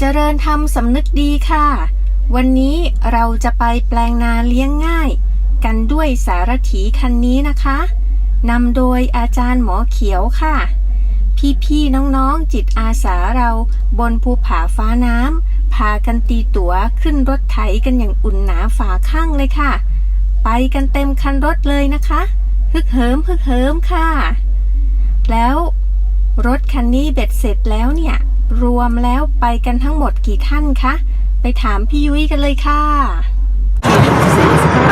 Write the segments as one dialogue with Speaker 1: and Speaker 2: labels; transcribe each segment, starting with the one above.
Speaker 1: เจริญธรรมสำนึกดีค่ะ วันนี้เราจะไปแปลงนาเลี้ยงง่าย กันด้วยสารถีคันนี้นะคะนำโดยอาจารย์หมอเขียวค่ะ พี่ๆน้องๆจิตอาสาเราบนภูผาฟ้าน้ำพากันตีตั๋วขึ้นรถไถกันอย่างอุ่นหนาฝาข้างเลยค่ะ ไปกันเต็มคันรถเลยนะคะฮึกเหิมฮึกเหิมค่ะ แล้วรถคันนี้เบ็ดเสร็จแล้วเนี่ย รวมแล้วไปกันทั้งหมดกี่ท่านคะ ไปถามพี่ยุ้ยกันเลยค่ะ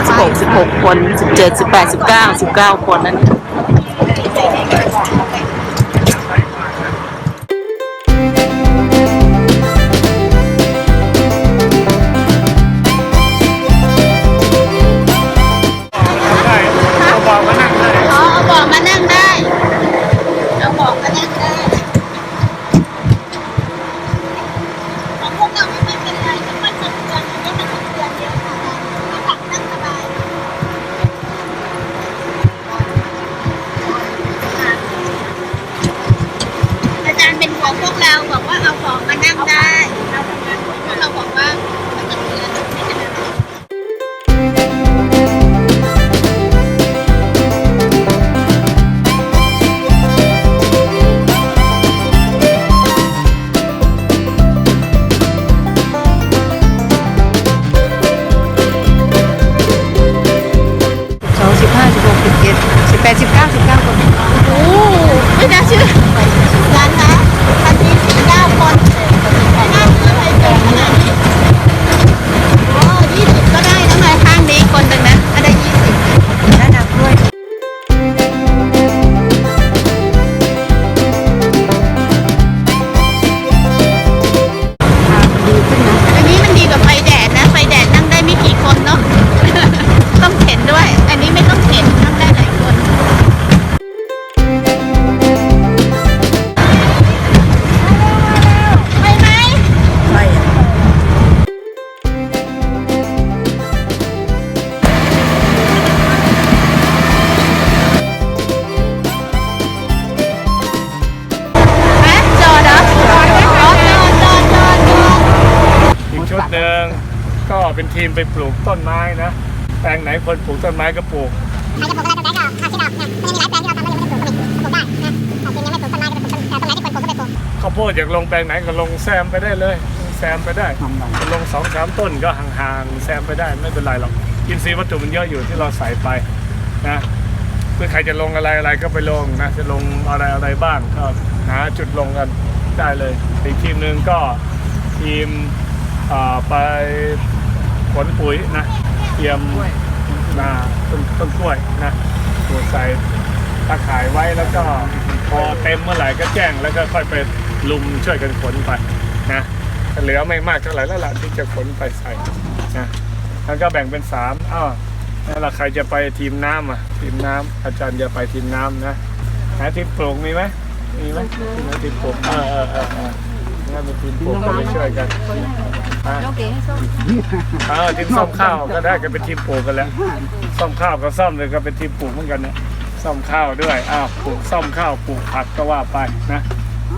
Speaker 2: สิบหกสิบหกคนสิบเจ็ดสิบแปดสิบเก้าสิบเก้าคนนั้น
Speaker 3: ทีมไป
Speaker 2: ป
Speaker 3: ลูกต้นไม้นะ
Speaker 4: แปลงไหนคนปลูกต้นไม้ก็ปลูก
Speaker 5: ใครจะปลูกอะไรต้นไม้ก็เอาคิดเอาเนี่ยมันยังมีหลายแปลงที่เราทำแล้วยังไม่ได้ปลูกก็มีปลูกได้นะแต่ทีนี้ไม่ปลูกต้นไม้ก็เป็นต้นแต่ต้นไม้ที่ควรปลูกก็ไปปลูก
Speaker 4: ข้าวโพดอยากลงแปลงไหนก็ลงแซมไปได้เลยแซมไปได้ลงสองสามต้นก็ห่างๆแซมไปได้ไม่เป็นไรหรอกอินทรีย์วัตถุมันเยอะอยู่ที่เราใส่ไปนะเพื่อใครจะลงอะไรอะไรก็ไปลงนะจะลงอะไรอะไรบ้างก็หาจุดลงกันได้เลยอีกทีมหนึ่งก็ทีมอ่าไป ขนปุ๋ยนะเตรียมนาต้นต้นกล้วยนะปลูกใส่ตาข่ายไว้แล้วก็พอเต็มเมื่อไหร่ก็แจ้งแล้วก็ค่อยไปลุมช่วยกันขนไปนะเหลือไม่มากเท่าไหร่แล้วล่ะที่จะขนไปใส่นะแล้วก็แบ่งเป็นสามอ้าวนั่นละใครจะไปทีมน้ำอะ ทีมน้ำอาจารย์จะไปทีมน้ำนะหาทีมปลูกมีไหมมีไหมมีไหมทีมปลูกเออเออเออ เอองั้นเป็นทีมปลูกก็ไปช่วยกันอะ
Speaker 2: โอเคให้ส้ม
Speaker 4: เออทีมซ่อมข้าวก็ได้ก็เป็นทีมปลูกกันแล้วซ่อมข้าวก็ซ่อมเลยก็เป็นทีมปลูกเหมือนกันเนี่ยซ่อมข้าวด้วยอ้าวปลูกซ่อมข้าวปลูกผักก็ว่าไปนะ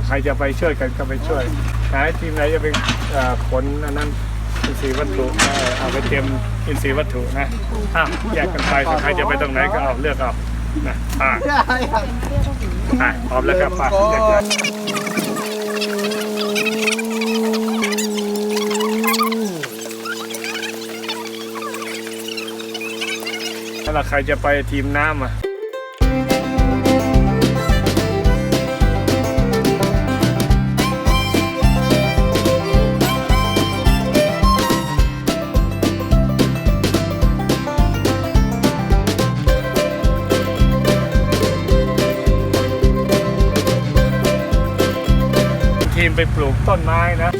Speaker 4: ใครจะไปช่วยกันก็ไปช่วยไหนทีมไหนจะเป็นเอ่อขนอันนั้นอินทรีย์วัตถุเออเอาไปเตรียมอินทรีย์วัตถุนะอ้าวแยกกันไปถ้าใครจะไปตรงไหนก็เอาเลือกเอานะอ่าอ่าพร้อมแล้วครับไปแยกย้าย ถ้าใครจะไปทีมน้ำอะทีมไปปลูกต้นไม้นะ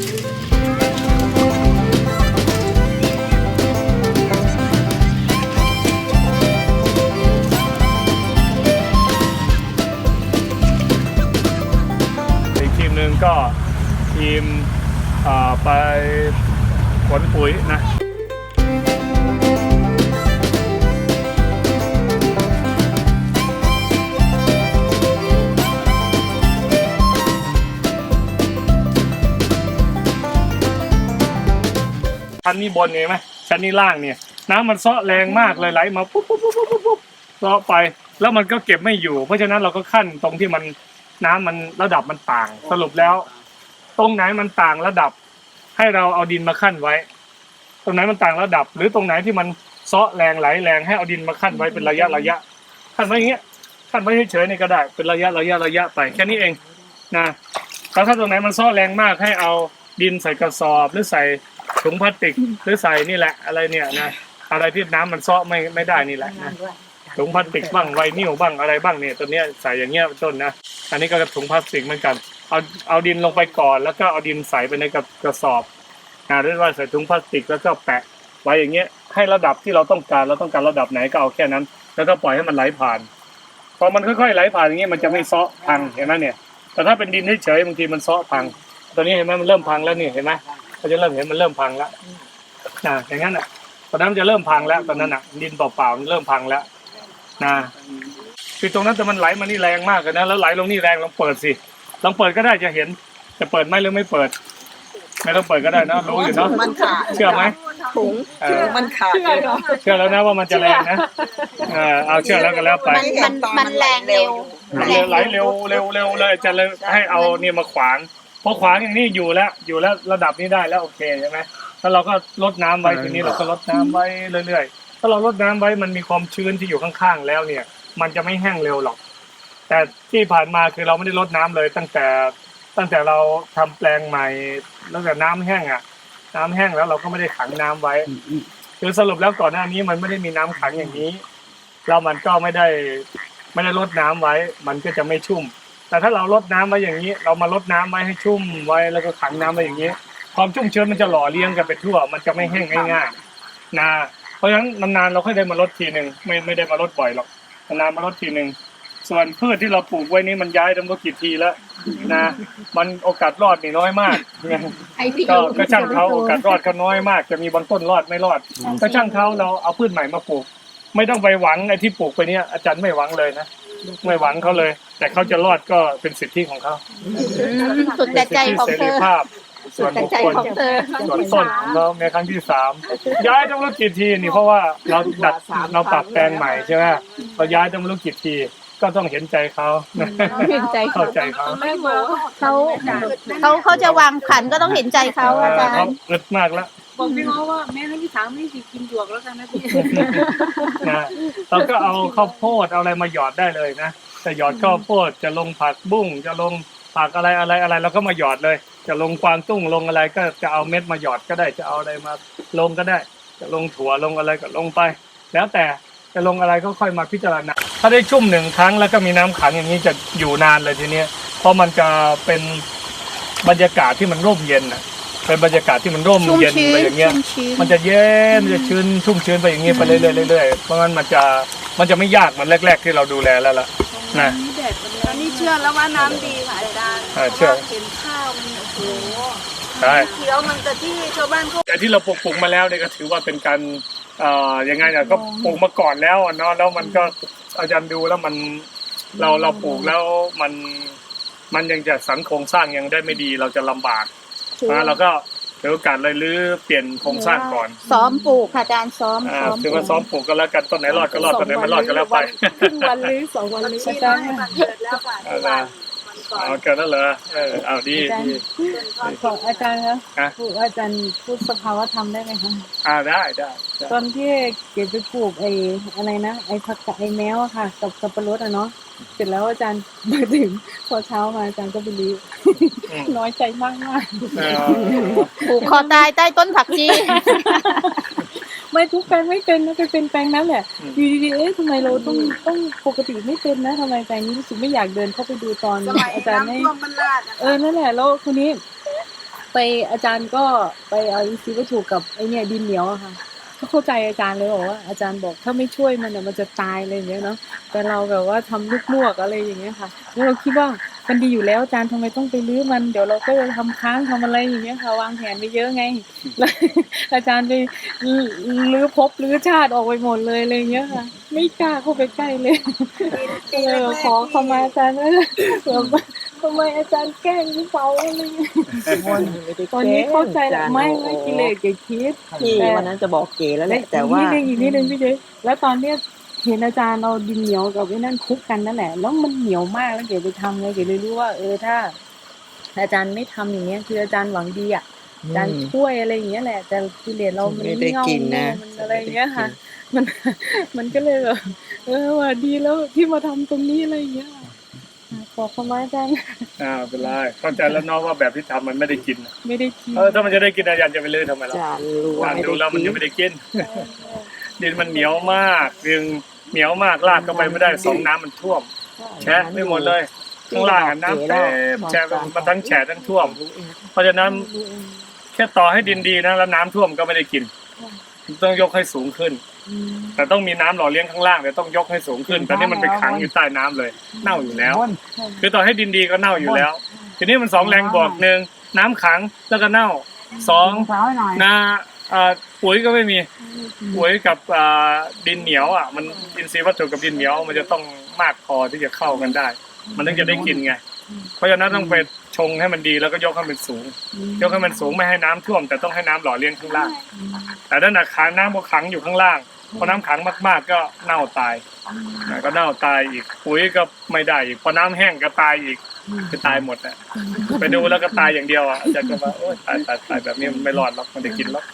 Speaker 4: ก็ทีมไปขนปุ๋ยนะชั้นนี้บนเห็นไหมชั้นนี้ล่างเนี่ย น้ำมันซ้อแรงมากเลยไหลมาปุ๊บปุ๊บปุ๊บปุ๊บปุ๊บปุ๊บซ้อไป แล้วมันก็เก็บไม่อยู่ เพราะฉะนั้นเราก็ขั้นตรงที่มัน น้ำมันระดับมันต่าง สรุปแล้ว ตรงไหนมันต่างระดับ ให้เราเอาดินมาขั้นไว้ ตรงไหนมันต่างระดับ หรือตรงไหนที่มันเซาะแรงไหลแรงให้เอาดินมาขั้นไว้เป็นระยะระยะขั้นไว้อย่างเงี้ยขั้นไว้เฉยๆนี่ก็ได้เป็นระยะระยะระยะไปแค่นี้เองนะแล้วถ้าตรงไหนมันเซาะแรงมากให้เอาดินใส่กระสอบหรือใส่ถุงพลาสติกหรือใส่นี่แหละอะไรเนี่ยนะอะไรที่น้ำมันเซาะไม่ไม่ได้นี่แหละนะ ถุงพลาสติกบ้างไวนิลบ้างอะไรบ้างเนี่ยตัวเนี้ยใส่อย่างเงี้ยเป็นต้นนะอันนี้ก็ถุงพลาสติกเหมือนกันเอาเอาดินลงไปก่อนแล้วก็เอาดินใส่ไปในกระกระสอบนะหรือว่าใส่ถุงพลาสติกแล้วก็แปะไว้อย่างเงี้ยให้ระดับที่เราต้องการเราต้องการระดับไหนก็เอาแค่นั้น แล้วก็ปล่อยให้มันไหลผ่านพอมันค่อยๆไหลผ่านอย่างเงี้ยมันจะไม่ซาะพังเห็นไหมเนี่ย แต่ถ้าเป็นดินเฉยๆบางทีมันซาะพัง ตอนนี้เห็นไหมมันเริ่มพังแล้วนี่เห็นไหมเราจะเริ่มเห็นมันเริ่มพังแล้วนะอย่างนั้นอะตอนนั้นจะเริ่มพังแล้วตอนนั้นอะดินเปล่าๆเริ่มพังแล้ว นะคือตรงนั้นแต่มันไหลมานี่แรงมากเลยนะแล้วไหลลงนี่แรงลองเปิดสิลองเปิดก็ได้จะเห็นจะเปิดไหมหรือไม่เปิด ไม่ต้องเปิดก็ได้นะรู้อยู่เนาะ
Speaker 6: มันขาด
Speaker 4: เชื่อไหม
Speaker 6: ถุง
Speaker 4: เออ
Speaker 6: มันขาดเลยเนาะ
Speaker 4: เชื่อแล้วนะว่ามันจะแรงนะเออเอาเชื่อแล้วก็แล้วไป
Speaker 2: มันมันมันแรงเร็ว
Speaker 4: มันเลยไหลเร็วเร็วเร็วเลยจะเลยให้เอาเนี่ยมาขวางพอขวางอย่างนี้อยู่แล้วอยู่แล้วระดับนี้ได้แล้วโอเคใช่ไหมแล้วเราก็ลดน้ำไว้ทีนี้เราก็ลดน้ำไว้เรื่อยๆ ถ้าเราลดน้ำไว้มันมีความชื้นที่อยู่ข้างๆแล้วเนี่ย มันจะไม่แห้งเร็วหรอก แต่ที่ผ่านมาคือเราไม่ได้ลดน้ำเลย ตั้งแต่ตั้งแต่เราทำแปลงใหม่ตั้งแต่น้ำแห้งอะ น้ำแห้งแล้วเราก็ไม่ได้ขังน้ำไว้คือสรุปแล้วก่อนหน้านี้มันไม่ได้มีน้ำขังอย่างนี้ แล้วมันก็ไม่ได้ไม่ได้ลดน้ำไว้ มันก็จะไม่ชุ่ม แต่ถ้าเราลดน้ำไว้อย่างนี้ เรามาลดน้ำไว้ให้ชุ่มไว้แล้วก็ขังน้ำไว้อย่างนี้ ความชุ่มชื้นมันจะหล่อเลี้ยงกันไปทั่ว มันจะไม่แห้งง่ายๆนะ เพราะฉะนั้นนานๆเราค่อยได้มาลดทีหนึ่งไม่ไม่ได้มาลดบ่อยหรอกนานๆมาลดทีหนึ่งส่วนพืชที่เราปลูกไว้นี้มันย้ายตั้งกี่ทีแล้วนะมันโอกาสรอดนี่น้อยมากนะ
Speaker 2: ไอพี่
Speaker 4: ก็ก็ช่างเขาโอกาสรอดเขาน้อยมาก จะมีบางต้นรอดไม่รอด ก็ช่างเขาเราเอาพืชใหม่มาปลูก ไม่ต้องไปหวังไอ้ที่ปลูกไปเนี่ยอาจารย์ไม่หวังเลยนะไม่หวังเขาเลย แต่เขาจะรอดก็เป็นสิทธิของเขา
Speaker 2: สุดแต่ใจ
Speaker 4: เป็น
Speaker 2: ของ
Speaker 4: สิท
Speaker 2: เธ
Speaker 4: ธิเสรี
Speaker 2: อ
Speaker 4: ภาพ ส่วน
Speaker 2: แต่
Speaker 4: บุค
Speaker 2: ใจ
Speaker 4: คล
Speaker 2: ของเธอ
Speaker 4: ส่วนต้นของเราในครั้งที่สามย้ายต้องรู้กี่ทีนี่เพราะว่าเราดัดเราปรับแปลงใหม่ใช่ไหมเราย้ายต้องรู้กี่ทีก็ต้องเห็นใจเขา
Speaker 2: เห็นใจเขา
Speaker 4: เข้าใจเขา
Speaker 2: เขาเขาเขาจะวางขันก็ต้องเห็นใจเขาอาจาร
Speaker 4: เขา
Speaker 2: ย์
Speaker 4: อึดมากแล้ว
Speaker 6: บอกพี่น้องว่าแม่ให้พี่ถามไม่สิกินหยวกแล้วกันนะพี่
Speaker 4: นะเราก็เอาข้าวโพดเอาอะไรมาหยอดได้เลยนะจะหยอดข้าวโพดจะลงผักบุ้งจะลงผักอะไรอะไรอะไรเราก็มาหยอดเลย จะลงกวางตุ้งลงอะไรก็จะเอาเม็ดมาหยอดก็ได้จะเอาอะไรมาลงก็ได้ จะลงถั่วลงอะไรก็ลงไป แล้วแต่จะลงอะไรก็ค่อยมาพิจารณาถ้าได้ชุ่มหนึ่งครั้งแล้วก็มีน้ำขังอย่างนี้จะอยู่นานเลยทีเนี้ยเพราะมันจะเป็นบรรยากาศที่มันร่มเย็นนะเป็นบรรยากาศที่มันร่ม
Speaker 2: ชุ่ม
Speaker 4: เย็น
Speaker 2: ชื้น
Speaker 4: ไปอย่างเงี้ย
Speaker 2: ชุ่มชื้น
Speaker 4: มันจะเย็นมันจะชื้นชุ่มชื้นไปอย่างนี้ไปเรื่อยๆเรื่อยๆเพราะงั้นมันจะมันจะไม่ยากเหมือนแรก ๆ ที่เราดูแลแล้วล่ะนะ
Speaker 6: ตอนนี้เชื่อแล้วว่าน้ำดีค่ะอาจารย์
Speaker 4: เออเชื่อ
Speaker 6: เห็นข้าวมัน โอ้โห
Speaker 4: ใช่
Speaker 6: เขียวมันแต่ที่ชาวบ้านเขา
Speaker 4: แต่ที่เราปลูกปลูกมาแล้วเนี่ยก็ถือว่าเป็นการเอ่อยังไงเนี่ยก็ปลูกมาก่อนแล้วอะเนาะแล้วมันก็อาจารย์ดูแล้วมันเราเราปลูกแล้วมันมันยังจะสังโครงสร้างยังได้ไม่ดีเราจะลำบากนะเราก็ถือโอกาสเลยรื้อเปลี่ยนโครงสร้างก่อน
Speaker 2: ซ้อมปลูกค่ะอาจารย์ซ้อม
Speaker 4: อ่า
Speaker 2: ซ้อม
Speaker 4: ถือว่าซ้อมปลูกก็แล้วกันต้นไหนรอดก็รอดต้นไหนไม่รอดก็แล้วไป
Speaker 6: วันหรือสองวันหรืออาจารย์มันเกิดแล้วค่ะ
Speaker 4: เอา ละเอาเกินแล้วเหรอเออเอาดีดี
Speaker 6: ขออาจารย์คะ
Speaker 4: ฮะ
Speaker 6: ปลูกอาจารย์พูดสภาวะธรรมได้ไหมคะ
Speaker 4: อ่าได้ได้ได้
Speaker 6: ตอนที่เก็บไปปลูกไอ้อะไรนะไอ้ผักกาดไอ้แมวอะค่ะ กับสับปะรดอะเนาะเสร็จแล้วอาจารย์มาถึงพอเช้ามาอาจารย์ก็ไปรีบ
Speaker 4: อืม
Speaker 6: น้อยใจมากมาก
Speaker 4: เออ
Speaker 2: ปลูกคอตายใต้ต้นผักชี
Speaker 6: ๆ ไม่ทุกแปลงไม่เป็นนะไปเป็นแปลงนั้นแหละอยู่ดีๆเอ๊ะทำไมเราต้องต้องปกติไม่เป็นนะทำไมแปลงนี้รู้สึกไม่อยากเดินเข้าไปดูตอนอาจารย์ให้เออนั่นแหละแล้วคนนี้ ไปอาจารย์ก็ไปเอาอินทรีย์วัตถุกับไอเนี่ยดินเหนียวอะค่ะ ก็เข้าใจอาจารย์เลยบอกว่าอาจารย์บอกถ้าไม่ช่วยมันเนี่ยมันจะตายอะไรอย่างเงี้ยเนาะแต่เราแบบว่าทำลูกลวกอะไรอย่างเงี้ยค่ะแล้วเราคิดว่ามันดีอยู่แล้วอาจารย์ทำไมต้องไปรื้อมันเดี๋ยวเราก็จะทำค้างทำอะไรอย่างเงี้ยค่ะวางแผนไปเยอะไงแล้วอาจารย์ไปรื้อภพรื้อชาติออกไปหมดเลยอะไรอย่างเงี้ยค่ะ ไม่กล้าเข้าไปใกล้เลยเออขอเข้ามาอาจารย์นะแบบ ทำไมอาจารย์แกล้งพี่เปาอะไรเงี้ย
Speaker 7: วนไม่ได้
Speaker 6: ตอนนี้เข้าใจแล้วไม่ไม่กิเลสแกคิด
Speaker 7: พี่วันนั้นจะบอกเก๋แล้วแหละแต่ว่า
Speaker 6: อีกนิดนึงอีกนิดนึงพี่เจแล้วตอนเนี้ยเห็นอาจารย์เอาดินเหนียวกับไอ้นั่นคลุกกันนั่นแหละแล้วมันเหนียวมากแล้วเก๋ไปทำไงเก๋เลยรู้ว่าเออถ้า อาจารย์ไม่ทำอย่างเงี้ยคืออาจารย์หวังดีอะอาจารย์ช่วยอะไรอย่างเงี้ยแหละแต่กิเลสเรามัน
Speaker 7: ไม่ได้
Speaker 6: เง่า
Speaker 7: กินนะ
Speaker 6: มันอะไรอย่างเงี้ยค่ะ มันมันก็เลยแบบเออว่าดีแล้วที่มาทำตรงนี้อะไรอย่างเงี้ย ค่ะขอขมาอาจารย์
Speaker 4: อ่าเป็นไรเข้าใจแล้วเนาะว่าแบบที่ทำมันไม่ได้กิน
Speaker 6: ไม่ได้คิด
Speaker 4: เออถ้ามันจะได้กินอาจารย์จะไปเลยทำไมล่ะ
Speaker 7: จานรู้ว่า
Speaker 4: อ่าน
Speaker 7: ไม่
Speaker 4: ดูแล้วมัน
Speaker 7: ได้
Speaker 4: ยังไม่ได้กิน ดินมันเหนียวมากดินเหนียวมากลากเข้าไปไม่ได้สองน้ำมันท่วมแฉะไม่หมดเลยข้างล่างอะน้ำเต็มแฉะมันทั้งแฉะทั้งท่วมเพราะฉะนั้นแค่ต่อให้ดินดีนะแล้วน้ำท่วมก็ไม่ได้กิน ต้องยกให้สูงขึ้น แต่ต้องมีน้ำหล่อเลี้ยงข้างล่างแต่ต้องยกให้สูงขึ้น แต่นี่มันไปขังอยู่ใต้น้ำเลย เน่าอยู่แล้ว คือต่อให้ดินดีก็เน่าอยู่แล้ว ทีนี้มันสองแรงบวกหนึ่งน้ำขังแล้วก็เน่าสองนาอ่าปุ๋ยก็ไม่มีปุ๋ยกับอ่าดินเหนียวอะมันอินทรีย์วัตถุกับดินเหนียว มันจะต้องมากพอที่จะเข้ากันได้ มันถึงจะได้กินไง เพราะฉะนั้นต้องไปชงให้มันดีแล้วก็ยกให้มันสูง ยกให้มันสูงไม่ให้น้ำท่วม แต่ต้องให้น้ำหล่อเลี้ยงข้างล่าง แต่ถ้าหนักขังน้ำก็ขังอยู่ข้างล่าง พอน้ำขังมากๆ ก็เน่าตายนะก็เน่าตายอีกปุ๋ยก็ไม่ได้อีกพอน้ำแห้งก็ตายอีกคือตายหมดอะไปดูแล้วก็ตายอย่างเดียวอะอาจารย์ก็ว่าโอ๊ยตายตายตายแบบนี้มันไม่รอดหรอกมันได้กินหรอก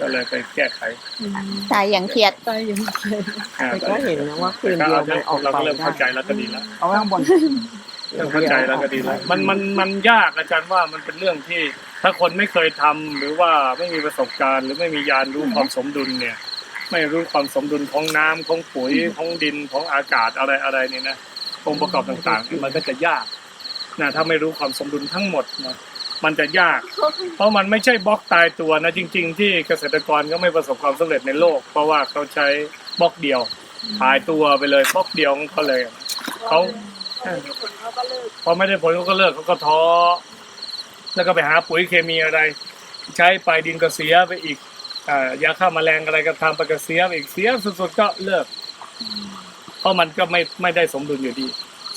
Speaker 4: ก็เลยไปแก้ไข
Speaker 2: ตายอย่างเครียด
Speaker 6: ตายอย่างเดียว
Speaker 4: อ่า
Speaker 7: แต่ก็เห็นนะว่าคืน
Speaker 4: ก็
Speaker 7: เดียว
Speaker 4: เอา
Speaker 7: มันออก
Speaker 4: เรา
Speaker 7: ไป
Speaker 4: ก็เริ่ม
Speaker 7: ได้
Speaker 4: เข้าใจแล้วก็ดีแล้ว
Speaker 7: เอาไว้ข้างบน
Speaker 4: เริ่มเข้าใจแล้วก็ดีแล้วมันมันมันยากอาจารย์ว่ามันเป็นเรื่องที่ ถ้าคนไม่เคยทำหรือว่าไม่มีประสบการณ์ หรือไม่มียานรู้ความสมดุลเนี่ย ไม่รู้ความสมดุลของน้ำของปุ๋ยของดินของอากาศอะไรอะไรเนี่ยนะองค์ประกอบต่างๆ มันก็จะยากนะถ้าไม่รู้ความสมดุลทั้งหมดนะมันจะยาก เพราะมันไม่ใช่บล็อกตายตัวนะจริง ๆ ที่เกษตรกรก็ไม่ประสบความสำเร็จในโลก เพราะว่าเขาใช้บล็อกเดียวตายตัวไปเลยบล็อกเดียวของเขาเลยเขาพอไม่ได้ผลเขาก็เลิกเขาก็ท้อแล้วก็ไปหาปุ๋ยเคมีอะไร ใช้ไปดินก็เสียไปอีก ยาฆ่าแมลงอะไรก็ทำไปก็เสียอีกเสียสุดๆก็เลิก เพราะมันก็ไม่ไม่ได้สมดุลอยู่ดี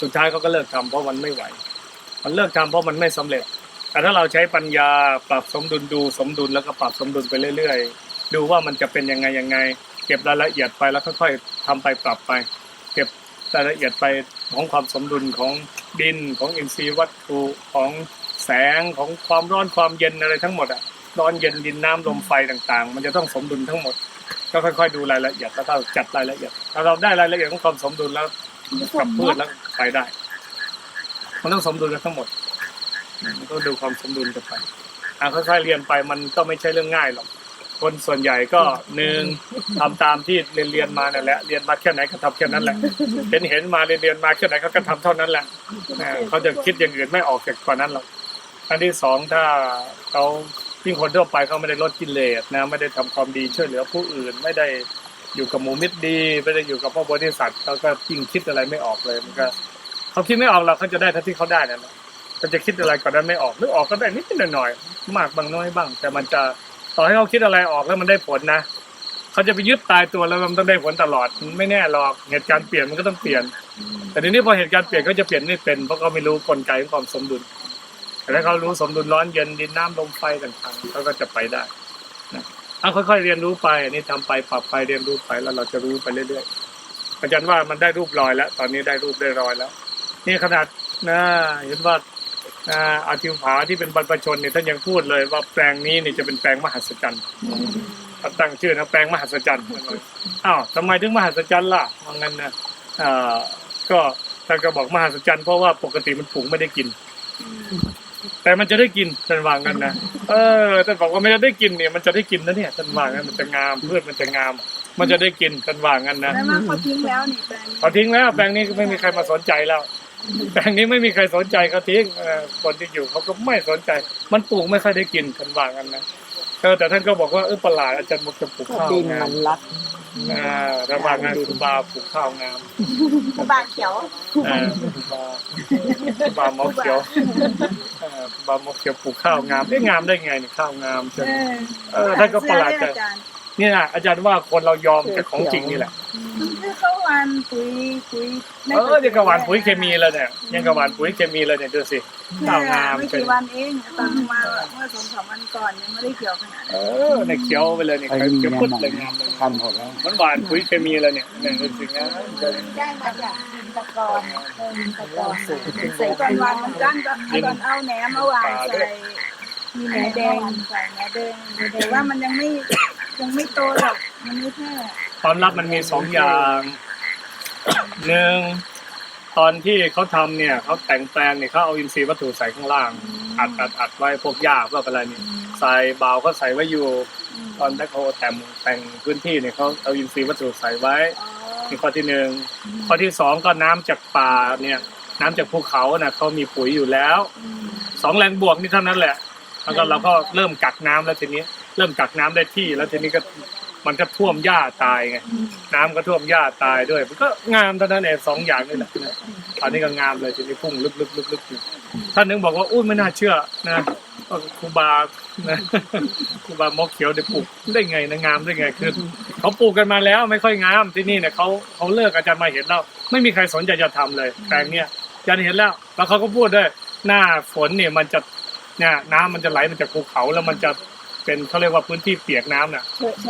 Speaker 4: สุดท้ายเขาก็เลิกทำเพราะมันไม่ไหว มันเลิกทำเพราะมันไม่สำเร็จ แต่ถ้าเราใช้ปัญญาปรับสมดุลดูสมดุลแล้วก็ปรับสมดุลไปเรื่อย ๆ ดูว่ามันจะเป็นยังไงยังไง เก็บรายละเอียดไปแล้วค่อยๆทำไปปรับไป เก็บรายละเอียดไปของความสมดุลของดินของอินทรีย์วัตถุของแสงของความร้อนความเย็นอะไรทั้งหมดอะ ร้อนเย็นดินน้ำลมไฟต่างๆ มันจะต้องสมดุลทั้งหมด ก็ค่อยๆดูรายละเอียดแล้วก็จัดรายละเอียดถ้าเราได้รายละเอียดของความสมดุลแล้วกับพืชแล้วไปได้ มันต้องสมดุลกันทั้งหมดมันก็ดูความสมดุลกันไปอะค่อยๆเรียนไปมันก็ไม่ใช่เรื่องง่ายหรอกคนส่วนใหญ่ก็หนึ่งทำตามที่เรียนเรียนมานั่นแหละเรียนมาแค่ไหนก็ทำแค่นั้นแหละเห็นเห็นมาเรียนเรียนมาแค่ไหนเขาก็ทำเท่านั้นแหละเขาจะคิดอย่างอื่นไม่ออกจากกว่านั้นหรอกอันที่สองถ้าเขา ยิ่งคนทั่วไปเขาไม่ได้ลดกิเลสนะไม่ได้ทำความดีช่วยเหลือผู้อื่น ไม่ได้อยู่กับหมูมิตรดีไม่ได้อยู่กับพระโพธิสัตว์เขาก็ยิ่งคิดอะไรไม่ออกเลยมันก็เขาคิดไม่ออกเราเขาจะได้เท่าที่เขาได้นั่นแหละเขาจะคิดอะไรก่อนนั้ไม่ออกหรือออกก็ได้นิดหน่อยมากบางน้อยบ้าง แต่มันจะต่อให้เขาคิดอะไรออกแล้วมันได้ผลนะเขาจะไปยึดตายตัวแล้วมันต้องได้ผลตลอดไม่แน่หรอกเหตุการณ์เปลี่ยนมันก็ต้องเปลี่ยน แต่ทีนี้พอเหตุการณ์เปลี่ยนเขาจะเปลี่ยนไม่เป็นเพราะเขาไม่รู้กลไกของความสมดุล แต่ถ้าเขารู้สมดุลร้อนเย็นดินน้ำลมไฟต่างๆเขาก็จะไปได้นะถ้าค่อยๆเรียนรู้ไปอันนี้ทำไปปรับไปเรียนรู้ไปแล้วเราจะรู้ไปเรื่อยๆอาจารย์ว่ามันได้รูปรอยแล้ว ตอนนี้ได้รูปได้รอยแล้ว นี่ขนาดนะเห็นว่าอ่าอาทิวผาที่เป็นบรรพชนเนี่ยท่านยังพูดเลยว่าแปลงนี้นี่จะเป็นแปลงมหัศจรรย์เขาตั้งชื่อนะแปลงมหัศจรรย์อ้าวทำไมถึงมหัศจรรย์ล่ะว่างั้นนะอ่าก็ท่านก็บอกมหัศจรรย์เพราะว่าปกติมันปลูกไม่ได้กิน แต่มันจะได้กินท่านว่างั้นนะเออท่านบอกว่าไม่ได้กินเนี่ยมันจะได้กินนะเนี่ยท่านว่างั้นมันจะงามพืชมันจะงาม มันจะได้กินท่านว่างั้นนะ
Speaker 8: แล้วมันเขาทิ้งแล้วนี่แปลงนี้
Speaker 4: เขาทิ้งแล้วแปลงนี้ก็ไม่มีใครมาสนใจแล้ว แปลงนี้ไม่มีใครสนใจเขาทิ้งเออคนที่อยู่เขาก็ไม่สนใจ มันปลูกไม่ค่อยได้กินท่านว่างั้นนะเออแต่ท่านก็บอกว่าเออประหลาดอาจารย์มุกจะปลูกข้าว
Speaker 7: ดิน
Speaker 4: งา
Speaker 7: มั
Speaker 4: ม
Speaker 7: นรัด
Speaker 4: อ่าท่านว่างั้นคุณบาปลูกข้าวงาม
Speaker 2: บาเขียว
Speaker 4: เออคุณบาคุณบาหมอเขียวเออคุณบาหมอเขียวปลูกข้าวงามได้งามได้ไงเนี่ยข้าวงามใช่ไหม
Speaker 8: เออ
Speaker 4: เออท่านก็ประหลาดใจ
Speaker 8: เสื้อได้อาจารย์
Speaker 4: เนี่ยนะอาจารย์ว่าคนเรายอมกับของจริงนี่แหละ
Speaker 8: มัน เสื้อ
Speaker 6: เขาหวานปุ๋ยปุ๋ย
Speaker 4: เออยังกระหวานปุ๋ยเคมีเลยเนี่ยยังกระหวานปุ๋ยเคมีเลยเนี่ยดูสิข้าวงาม
Speaker 6: ไม่
Speaker 4: เป็น
Speaker 6: กี่วันเองตอนมาเมื่อสองสามวันก่อนยังไม่ได้เกี่ยวขนาด
Speaker 4: เออเนี่ยเขียวไปเลยเนี่ยเขียวพุดเลยงามเลย
Speaker 8: ทำหมดแล้ว
Speaker 4: มันหวานปุ๋ยเคมีเลยเนี่ยเนี่ยดูสิงามเลย
Speaker 6: ได้มาจากดินตะกอนเออดินตะกอนใส่ตอนวันมันกั้นก็เอาตอนเอาแหนมเอาหวานใส่มีแหนแดงใส่แหนแดงแต่ว่ามันยังไม่ยังไม่โตหรอกมันไม่แค่
Speaker 4: ความลับมันมีสองอย่างหนึ่งตอนที่เขาทำเนี่ยเขาแต่งแปลงเนี่ยเขาเอาอินทรีย์วัตถุใส่ข้างล่าง อัดอัดอัดไว้พวกหญ้าพวกอะไรนี่ใส่เบาเขาใส่ไว้อยู่ ตอนแบ็คโฮแต่งแต่งพื้นที่เนี่ยเขาเอาอินทรีย์วัตถุใส่ไว้นี่ข้อที่หนึ่งข้อที่สองก็น้ำจากป่าเนี่ย น้ำจากภูเขาน่ะเขามีปุ๋ยอยู่แล้วสองแรงบวกนี่เท่านั้นแหละแล้วก็เราก็เริ่มกักน้ำแล้วทีนี้ เริ่มกักน้ำได้ที่ แล้วทีนี้ก็ มันก็ท่วมหญ้าตายไงน้ำก็ท่วมหญ้าตายด้วย มันก็งามเท่านั้นเองสองอย่างนี่แหละนะตอนนี้ก็งามเลยทีนี้พุ่งลึกลึกลึกลึกอยู่ท่านนึงบอกว่าอุ้ยไม่น่าเชื่อนะว่าครูบานะครูบามกเขียวเดี๋ยวปลูกได้ไงนะงามได้ไงคือเขาปลูกกันมาแล้วไม่ค่อยงามที่นี่เนี่ยเขาเขาเลิกอาจารย์มาเห็นแล้วไม่มีใครสนใจจะทำเลยแปลงเนี้ยอาจารย์เห็นแล้วแล้วเขาก็พูดด้วยหน้าฝนเนี่ยมันจะเนี่ยน้ำมันจะไหลมาจากภูเขาแล้วมันจะ เป็นเขาเรียกว่าพื้นที่เปียกน้ำน่ะ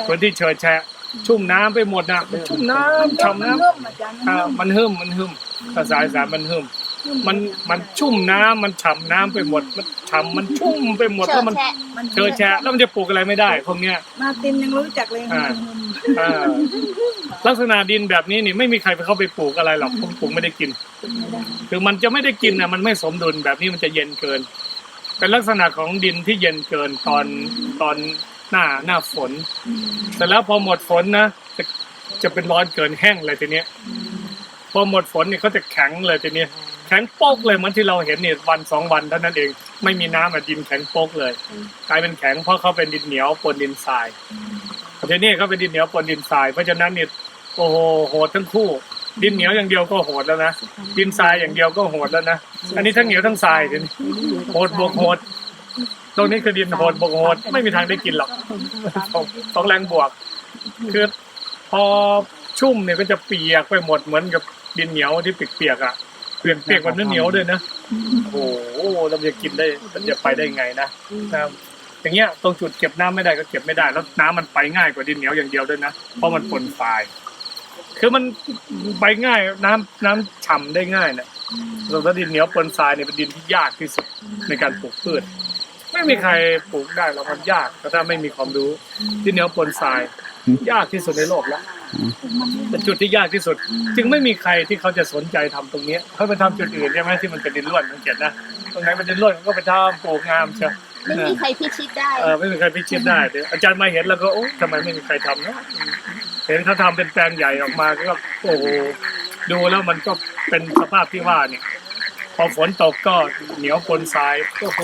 Speaker 4: พื้นที่เชยแฉะชุ่มน้ำไปหมดนะมันชุ่มน้ำฉ่ำน้ำอ่ามันหึมมันหึมภาษาอีสานมันหึมมันมันชุ่มน้ำมันฉ่ำน้ำไปหมด มันฉ่ำมันชุ่มไปหมดแล้วมันเชยแฉะแล้วมันจะปลูกอะไรไม่ได้พวกเนี้ย
Speaker 6: มาตินยังรู้จักเลย
Speaker 4: อ่าอ่าลักษณะดินแบบนี้นี่ไม่มีใครไปเข้าไปปลูกอะไรหรอกผมปลูกไม่ได้กิน คือมันจะไม่ได้กินนะมันไม่สมดุลแบบนี้มันจะเย็นเกิน เป็นลักษณะของดินที่เย็นเกินตอนตอนหน้าหน้าฝนเสร็จแล้วพอหมดฝนนะจะจะเป็นร้อนเกินแห้งเลยทีเนี้ยพอหมดฝนเนี่ยเขาจะแข็งเลยทีเนี้ยแข็งโป๊กเลยเหมือนที่เราเห็นเนี่ยวันสองวันเท่านั้นเองไม่มีน้ำอะดินแข็งโป๊กเลย กลายเป็นแข็งเพราะเขาเป็นดินเหนียวปนดินทรายทีนี้เขาเป็นดินเหนียวปนดินทรายเพราะฉะนั้นเนี่ยโอ้โหโหดทั้งคู่ ดินเหนียวอย่างเดียวก็โหดแล้วนะดินทรายอย่างเดียวก็โหดแล้วนะอันนี้ทั้งเหนียวทั้งทรายทีนี้โหดบวกโหดตรงนี้คือดินโหดบวกโหดไม่มีทางได้กินหรอกต้องต้องแรงบวก คือพอชุ่มเนี่ยก็จะเปียกไปหมดเหมือนกับดินเหนียวที่เปียกๆอะเปียกเปียกแบบเนื้อเหนียวด้วยนะโอ้โหเราจะกินได้มันจะไปได้ไงนะนะครับอย่างเงี้ยตรงจุดเก็บน้ำไม่ได้ก็เก็บไม่ได้ แล้วน้ำมันไปง่ายกว่าดินเหนียวอย่างเดียวด้วยนะเพราะมันปนทราย คือมันไปง่ายน้ำน้ำฉ่ำได้ง่ายเนี่ยส่วนถ้าดินเหนียวปนทรายเนี่ยเป็นดินที่ยากที่สุดในการปลูกพืช ไม่มีใครปลูกได้หรอกมันยากถ้าไม่มีความรู้ดินเหนียวปนทราย ยากที่สุดในโลกแล้วเป็นจุดที่ยากที่สุด จึงไม่มีใครที่เขาจะสนใจทำตรงเนี้ยเขาไปทำจุดอื่นใช่ไหมที่มันเป็นดินร่วนสังเกตนะตรงไหนเป็นดินร่วนเขาก็ไปทำปลูกงามเชียว
Speaker 2: ไม่มีใครพิชิตได้
Speaker 4: เออไม่มีใครพิชิตได้เดี๋ยวอาจารย์มาเห็นแล้วก็โอ้ทำไมไม่มีใครทำเนาะ เห็นเขาทำเป็นแปลงใหญ่ออกมาก็โอ้โหดูแล้วมันก็เป็นสภาพที่ว่าเนี่ย พอฝนตกก็เหนียวปนทรายโอ้โห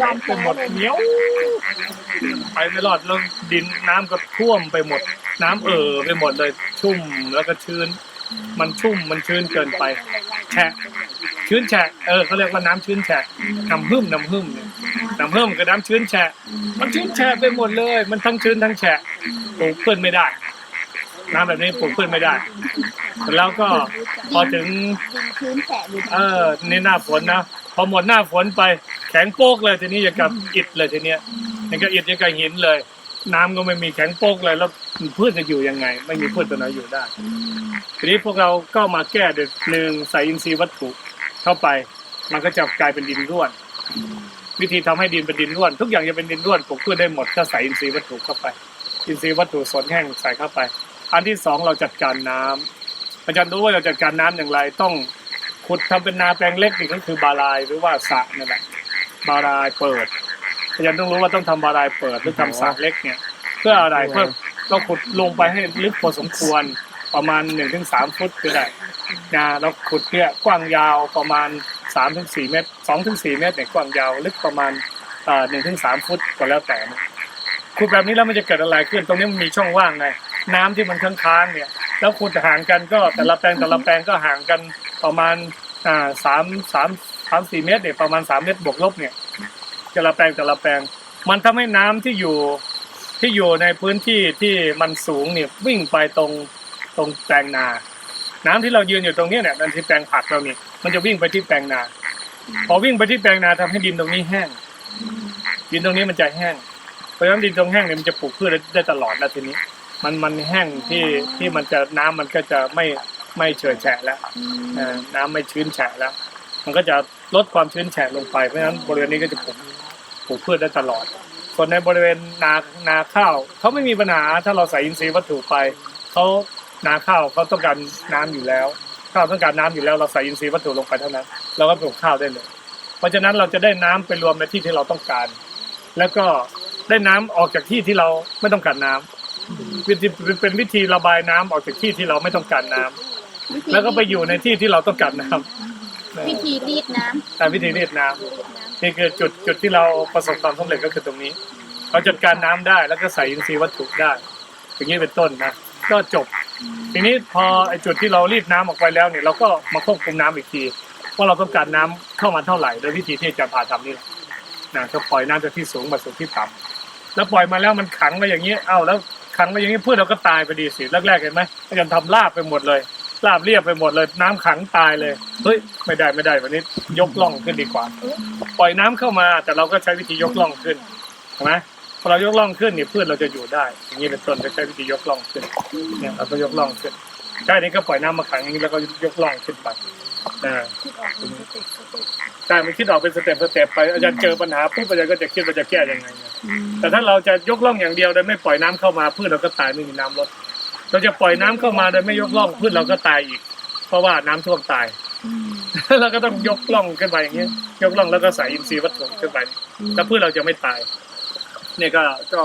Speaker 4: ยอมไปหมดเหนียวไปไม่รอดแล้วดินน้ำก็ท่วมไปหมด น้ำเอ่อไปหมดเลยชุ่มแล้วก็ชื้น มันชุ่มมันชื้นเกินไป แฉะชื้นแฉะเออเขาเรียกว่าน้ำชื้นแฉะน้ำหึ่มน้ำหึ่มเนี่ยน้ำหึ่มกับน้ำชื้นแฉะมันชื้นแฉะไปหมดเลย มันทั้งชื้นทั้งแฉะปลูกพืชไม่ได้ น้ำแบบนี้ปลูกพืชไม่ได้ แล้วก็พอถึงเออนี่หน้าฝนนะพอหมดหน้าฝนไปแข็งโป๊กเลยทีนี้อย่างกับอิฐเลยทีเนี้ยอย่างกับอิฐอย่างกับหินเลย น้ำก็ไม่มีแข็งโป๊กเลยแล้วพืชจะอยู่ยังไง ไม่มีพืชตัวไหนอยู่ได้ ทีนี้พวกเราก็มาแก้โดยหนึ่งใส่อินทรีย์วัตถุเข้าไป มันก็จะกลายเป็นดินร่วน วิธีทำให้ดินเป็นดินร่วน ทุกอย่างจะเป็นดินร่วนปลูกพืชได้หมดถ้าใส่อินทรีย์วัตถุเข้าไป อินทรีย์วัตถุสนแห้งใส่เข้าไป อันที่สองเราจัดการน้ำอาจารย์รู้ว่าเราจัดการน้ำอย่างไร ต้องขุดทำเป็นนาแปลงเล็กนี่ก็คือบาลายหรือว่าสระนั่นแหละบาลายเปิดอาจารย์ต้องรู้ว่าต้องทำบาลายเปิดหรือทำสระเล็กเนี่ย เพื่ออะไรเพื่อเราขุดลงไปให้ลึกพอสมควรประมาณหนึ่งถึงสามฟุตก็ได้นะเราขุดเนี่ยกว้างยาวประมาณสามถึงสี่เมตรสองถึงสี่เมตรเนี่ยกว้างยาวลึกประมาณเอ่อหนึ่งถึงสามฟุตก็แล้วแต่นะขุดแบบนี้แล้วมันจะเกิดอะไรขึ้น ตรงนี้มันมีช่องว่างไง น้ำที่มันค้างๆเนี่ย แล้วขุดห่างกันก็แต่ละแปลงแต่ละแปลงก็ห่างกันประมาณอ่าสามสามสามสี่เมตรเนี่ยประมาณสามเมตรบวกลบเนี่ยแต่ละแปลงแต่ละแปลง มันทำให้น้ำที่อยู่ที่อยู่ในพื้นที่ที่มันสูงเนี่ยวิ่งไปตรงตรงแปลงนา น้ำที่เรายืนอยู่ตรงนี้เนี่ยมันที่แปลงผักเรานี่มันจะวิ่งไปที่แปลงนา พอวิ่งไปที่แปลงนาทำให้ดินตรงนี้แห้ง ดินตรงนี้มันจะแห้งเพราะฉะนั้นดินตรงแห้งเนี่ยมันจะปลูกพืชได้ตลอดแล้วทีนี้ มันมันแห้งที่ที่มันจะน้ำมันก็จะไม่ไม่เฉอยแฉะแล้วเอ่อน้ำไม่ชื้นแฉะแล้ว มันก็จะลดความชื้นแฉะลงไปเพราะฉะนั้นบริเวณนี้ก็จะปลูกปลูกพืชได้ตลอด ส่วนในบริเวณนานาข้าวเขาไม่มีปัญหาถ้าเราใส่อินทรีย์วัตถุไปเขานาข้าวเขาต้องการน้ำอยู่แล้วข้าวต้องการน้ำอยู่แล้วเราใส่อินทรีย์วัตถุลงไปเท่านั้นเราก็ปลูกข้าวได้เลย เพราะฉะนั้นเราจะได้น้ำไปรวมในที่ที่เราต้องการ แล้วก็ได้น้ำออกจากที่ที่เราไม่ต้องการน้ำ วิธีเป็นวิธีระบายน้ำออกจากที่ที่เราไม่ต้องการน้ำแล้วก็ไปอยู่ในที่ที่เราต้องการน้ำ
Speaker 2: วิธีรีดน้ำ
Speaker 4: แต่วิธีเรียดน้ำนี่คือจุดจุดที่เราประสบความสำเร็จก็คือตรงนี้ เราจัดการน้ำได้แล้วก็ใส่อินทรีย์วัตถุได้อย่างนี้เป็นต้นนะก็จบ ทีนี้พอไอ้จุดที่เรารีดน้ำออกไปแล้วเนี่ยเราก็มาควบคุมน้ำอีกทีว่าเราต้องการน้ำเข้ามาเท่าไหร่โดยวิธีที่อาจารย์พาทำนี่แหละนะก็ปล่อยน้ำจากที่สูงมาสู่ที่ต่ำแล้วปล่อยมาแล้วมันขังไว้อย่างนี้เอ้าแล้ว ขังไว้อย่างนี้พืชเราก็ตายไปดีสิแรกๆเห็นไหมอาจารย์ทำลาบไปหมดเลยลาบเรียบไปหมดเลย น้ำขังตายเลยเฮ้ยไม่ได้ไม่ได้วันนี้ยกล่องขึ้นดีกว่า ปล่อยน้ำเข้ามาแต่เราก็ใช้วิธียกล่องขึ้นใช่ไหมพอเรายกล่องขึ้นเนี่ยพืชเราจะอยู่ได้ อย่างนี้เป็นต้นจะใช้วิธียกล่องขึ้นเนี่ยเราก็ยกล่องขึ้น ใช่นี้ก็ปล่อยน้ำมาขังอย่างนี้แล้วก็ยกล่องขึ้นไปอ่าใช่มันคิดออกเป็นสเต็ปสเต็ปไปอาจารย์เจอปัญหาปุ๊บอาจารย์ก็จะคิดว่าจะแก้ยังไงเนี่ยแต่ถ้าเราจะยกล่องอย่างเดียวโดยไม่ปล่อยน้ำเข้ามาพืชเราก็ตายไม่มีน้ำลดเราจะปล่อยน้ำเข้ามาโดยไม่ยกล่องพืชเราก็ตายอีก เพราะว่าน้ำท่วมตายเราก็ต้องยกล่องขึ้นไปอย่างเงี้ย ยกล่องแล้วก็ใส่อินทรีย์วัตถุขึ้นไป แล้วพืชเราจะไม่ตาย เนี่ยก็ก็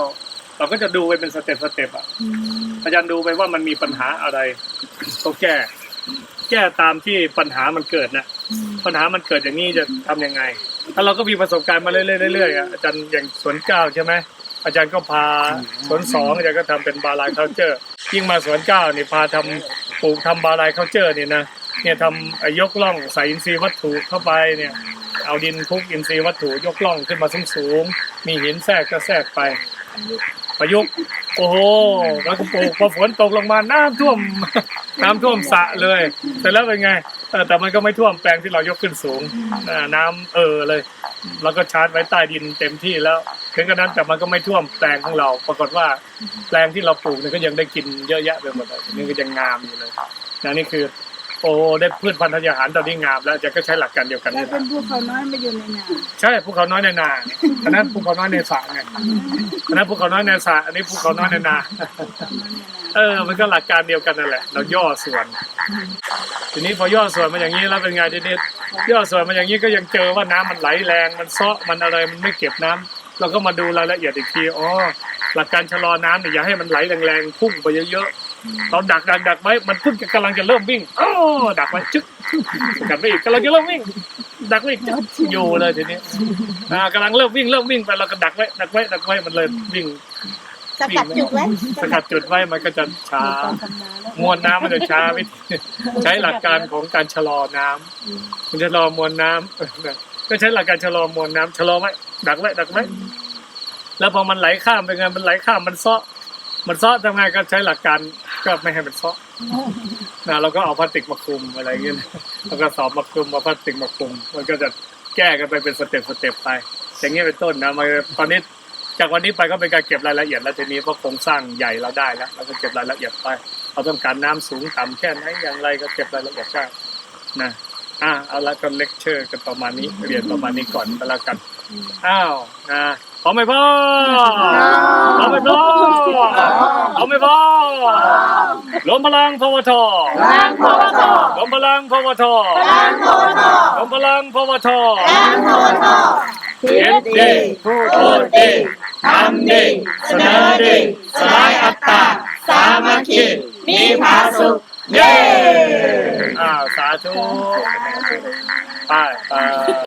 Speaker 4: เราก็จะดูไปเป็นสเต็ปสเต็ปอะอาจารย์ดูไปว่ามันมีปัญหาอะไรก็แก้ แก้ตามที่ปัญหามันเกิดนะปัญหามันเกิดอย่างนี้จะทำยังไงถ้าเราก็มีประสบการณ์มาเรื่อยๆเรื่อยๆอะอาจารย์อย่างสวนเก้าใช่ไหมอาจารย์ก็พาสวนสองอาจารย์ก็ทำเป็นบาลายเคาเจอร์ยิ่งมาสวนเก้านี่พาทำปลูกทำบาลายเคาเจอร์นี่นะเนี่ยทำไอ้ยกล่องใส่อินทรีย์วัตถุเข้าไปเนี่ย เอาดินคลุกอินทรีย์วัตถุยกล่องขึ้นมาสูงสูงๆมีหินแทรกก็แทรกไป ประยุกต์โอ้โหแล้วก็ปลูกพอฝนตกลงมาน้ำท่วม น้ำท่วมสระเลยเสร็จแล้วเป็นไงเออแต่มันก็ไม่ท่วมแปลงที่เรายกขึ้นสูงอ่าน้ำเออเลยเราก็ชาร์จไว้ใต้ดินเต็มที่แล้วถึงกระนั้นแต่มันก็ไม่ท่วมแปลงของเรา ปรากฏว่าแปลงที่เราปลูกเนี่ยก็ยังได้กินเยอะแยะไปหมดเลยนี่ก็ยังงามอยู่เลยนะนี่คือ โอ้ได้พืชพันธุ์ธัญญาหารตอนนี้งามแล้วอาจะก็ใช้หลักการเดียวกัน
Speaker 6: แล้ว
Speaker 4: นี่แห
Speaker 6: เป็
Speaker 4: ละ
Speaker 6: นพวกเขาน้อยมาอยู่ในนา
Speaker 4: ใช่ภูเขาน้อยในนาอันนั้นภูเขาน้อยในสระไงอันนั้นภูเขาน้อยในสระอันนี้ภูเขาน้อยในนา เออ มันก็หลักการเดียวกันนั่นแหละ เราย่อส่วน ทีนี้พอย่อส่วนมาอย่างนี้แล้วเป็นไงทีนี้ย่อส่วนมาอย่างนี้ก็ยังเจอว่าน้ำมันไหลแรงมันเซาะมันอะไรมันไม่เก็บน้ำเราก็มาดูรายละเอียดอีกทีอ๋อหลักการชะลอน้ำเนี่ยอย่าให้มันไหลแรงๆพุ่งไปเยอะๆ เราดักดักดักไว้มันเพิ่งจะกำลังจะเริ่มวิ่งอ๋อดักไว้จึ๊กกัดไปอีกกำลังจะเริ่มวิ่ง ดักไว้อีกจึ๊กอยู่เลยทีนี้อ่ากำลังเริ่มวิ่งเริ่มวิ่งไปเราก็ดักไว้ดักไว้ดักไว้มันเลยวิ่ง
Speaker 2: สกัดจุดไว้
Speaker 4: สกัดจุดไว้มันก็จะช้ามวลน้ำมันจะช้าวิธีใช้หลักการของการชะลอน้ำมันจะชะลอมวลน้ำเออก็ใช้หลักการชะลอมวลน้ำชะลอไว้ดักไว้ดักไว้แล้วพอมันไหลข้ามไปไงมันไหลข้ามมันเซาะ มันเซาะทำไงก็ใช้หลักการก็ไม่ให้มันเซาะนะเราก็เอาพลาสติกมาคลุมอะไรอย่างเงี้ยแล้วก็สอบมาคลุมเอาพลาสติกมาคลุม มันก็จะแก้กันไปเป็นสเต็ปสเต็ปไป อย่างเงี้ยเป็นต้นนะมันตอนนี้จากวันนี้ไปก็เป็นการเก็บรายละเอียดแล้วทีนี้เพราะโครงสร้างใหญ่เราได้แล้วเราก็เก็บรายละเอียดไปเราต้องการน้ำสูงต่ำแค่ไหนอย่างไรก็เก็บรายละเอียดได้นะอ่าเอาละก็เลคเชอร์กันประมาณนี้เรียนประมาณนี้ก่อนก็แล้วกันอ้าวนะ พร้อมไมพ่อพร้อมไมพ่อพร้อมไหมพ่อรวมพลังพวทรวมพลังพวทรวมพลังพวทเขียนดีพูดดีทำดีเสนอดีสลายอัตตา สามัคคีมีผาสุขเย้อ้าวสาธุไปไป